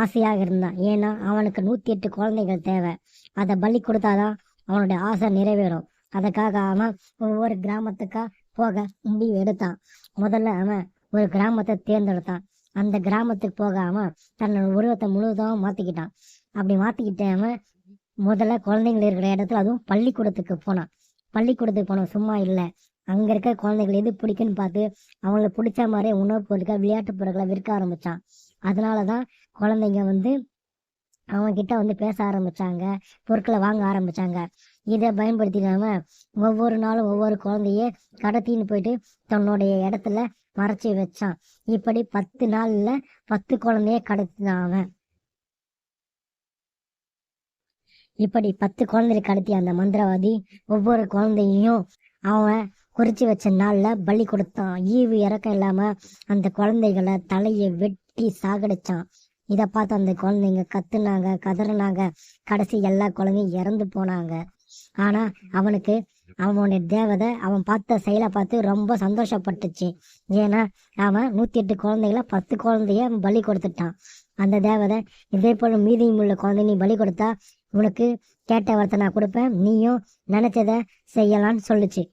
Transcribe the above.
ஆசையாக இருந்தான். ஏன்னா அவனுக்கு நூத்தி எட்டு குழந்தைகள் தேவை. அதை பலி கொடுத்தாதான் அவனுடைய ஆசை நிறைவேறும். அதுக்காக அவன் ஒவ்வொரு கிராமத்துக்கா போக முடிவு எடுத்தான். முதல்ல அவன் ஒரு கிராமத்தை தேர்ந்தெடுத்தான். அந்த கிராமத்துக்கு போகாம தன்னோட உருவத்தை முழுவதும் மாத்திக்கிட்டான். அப்படி மாத்திக்கிட்ட அவன் முதல்ல குழந்தைகள் இருக்கிற இடத்துல அதுவும் பள்ளிக்கூடத்துக்கு போனான். பள்ளிக்கூடத்துக்கு போனான் சும்மா இல்லை. அங்க இருக்க குழந்தைகள் எது பிடிக்குன்னு பார்த்து அவங்களுக்கு பிடிச்ச மாதிரி உணவுப் பொருட்கள் விளையாட்டு பொருட்களை விற்க அதனாலதான் குழந்தைங்க வந்து அவங்க கிட்ட வந்து பேச ஆரம்பிச்சாங்க பொருட்களை வாங்க ஆரம்பிச்சாங்க. இதை பயன்படுத்தினாம ஒவ்வொரு நாளும் ஒவ்வொரு குழந்தைய கடத்தின்னு போயிட்டு தன்னுடைய இடத்துல மறைச்சி வச்சான். இப்படி பத்து நாள்ல பத்து குழந்தைய கடத்தினான் அவன். இப்படி பத்து குழந்தைய கடத்தி அந்த மந்திரவாதி ஒவ்வொரு குழந்தையையும் அவன் குறிச்சு வச்ச நாள்ல பலி கொடுத்தான். ஈவு இறக்கம் இல்லாம அந்த குழந்தைகளை தலையை வெட்டி சாகடிச்சான். இதை பார்த்து அந்த குழந்தைங்க கத்துனாங்க கதறினாங்க. கடைசி எல்லா குழந்தையும் இறந்து போனாங்க. ஆனா அவனுக்கு அவனுடைய தேவதை அவன் பார்த்த செயலை பார்த்து ரொம்ப சந்தோஷப்பட்டுச்சு. ஏன்னா அவன் நூத்தி எட்டு குழந்தைகள பத்து குழந்தைய பலி கொடுத்துட்டான். அந்த தேவதை இதே போல மீதியும் உள்ள குழந்தை நீ பலி கொடுத்தா உனக்கு கேட்ட வரத்தை நான் கொடுப்பேன். நீயும் நினைச்சத செய்யலான்னு சொல்லுச்சு.